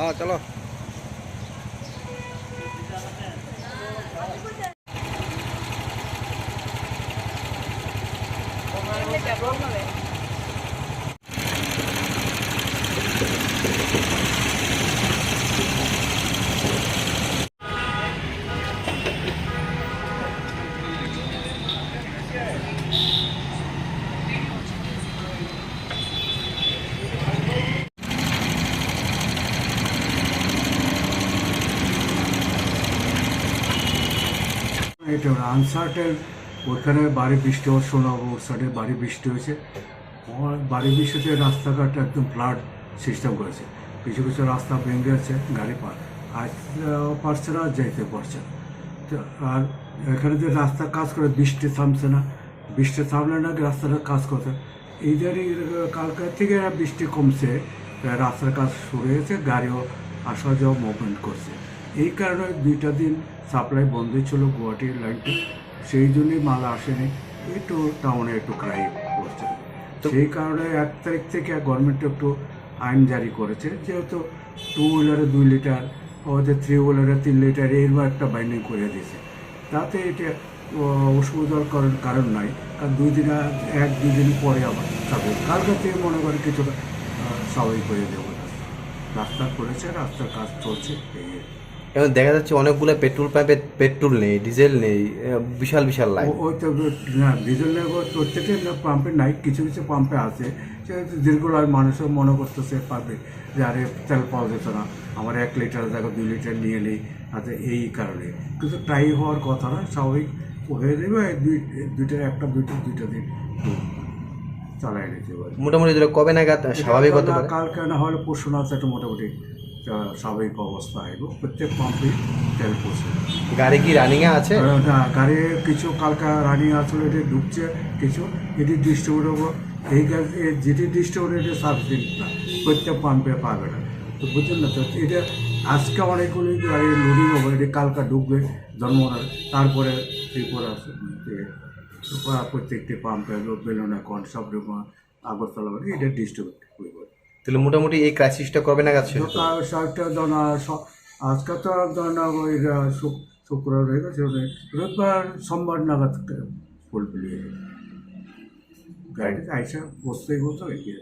হ্যাঁ চলো এটা আনসার্টের ওইখানে বাড়ি বৃষ্টি হওয়ার শোনা ওর সাইডে বাড়ি বৃষ্টি হয়েছে। বাড়ি বৃষ্টিতে রাস্তাঘাট একদম ফ্লাড সিস্টেম করেছে। কিছু কিছু রাস্তা ভেঙে গেছে, গাড়ি পার আজ পারছে না, যেতে পারছে না। আর এখানে যে রাস্তা কাজ করে, বৃষ্টি থামছে না। বৃষ্টি থামলে না রাস্তাটা কাজ করতে এইদারই কালকে থেকে বৃষ্টি কমছে, রাস্তার কাজ শুরু হয়েছে, গাড়িও আসা যাওয়া মুভমেন্ট করছে। এই কারণে দুইটা দিন সাপ্লাই বন্ধ ছিল গুয়াহাটির লাইনটা সেই জন্যই মাল আসেনি। একটু টাউনে একটু ক্রাই করছে। সেই কারণে এক তারিখ থেকে গভর্নমেন্ট একটু আইন জারি করেছে। যেহেতু টু হুইলারে দুই লিটার ওদের থ্রি হুইলারে তিন লিটার এরকম একটা বাইন্ডিং করে দিয়েছে। তাতে এটা অসুবিধার কারণ কারণ নাই। কারণ দুই দিন এক দুই দিন পরে আবার তবে কালকে থেকে মনে করি কিছুটা স্বাভাবিক হয়ে দেবো রাস্তা করেছে রাস্তার কাজ চলছে এই এবং দেখা যাচ্ছে অনেকগুলো পেট্রোল পাম্পে পেট্রোল নেই ডিজেল নেই বিশাল বিশাল লাইন। ওই তো না ডিজেল নেওয়ার প্রত্যেকে পাম্পে নাই কিছু কিছু পাম্পে আছে। সেহেতু দীর্ঘ লাইন মানুষও মনে করতেছে পাবে যে আরে তেল পাওয়া যেত না আমার এক লিটার দেখো দুই লিটার নিয়ে নিই আচ্ছা এই কারণে। কিন্তু টাই হওয়ার কথা না স্বাভাবিক হয়ে যাবে দুই দুইটা একটা দুইটা দুইটা দিন চালাই নিতে পারে মোটামুটি কবে নাগাদ স্বাভাবিক কালকে না হলে পরশু না একটা মোটামুটি স্বাভাবিক অবস্থা আইব প্রত্যেক পাম্পেই তেল পৌঁছে গাড়ি কি রানিং এ আছে না গাড়ি কিছু কালকা রানিং আসলে এটা ঢুকছে কিছু এটি ডিস্ট্রিবিউটার এই এ- যেটি ডিস্ট্রিবিউটার এটা সার্ভিসিং না প্রত্যেক পাম্পে পাবে না। তো বুঝলেন না তো এটা আজকে অনেকগুলি গাড়ি লোডিং হবে এটা কালকা ঢুকবে জন্মনার তারপরে ত্রিপুরা প্রত্যেকটি পাম্পে বেলুনা কন সব রকম আগরতলা এটা ডিস্ট্রিবিউট তাহলে মোটামুটি এই ক্রাইসিসটা কবে নাগাদ শেষ পারে? সাতটা জন আজকে তো জন ওই আহ, শুক- শুক্রবার হয়ে গেছে ওটা রোববার সোমবার নাগাদ ফুল পেলিয়ে গাড়িতে আইসা বসতে বলতো এগিয়ে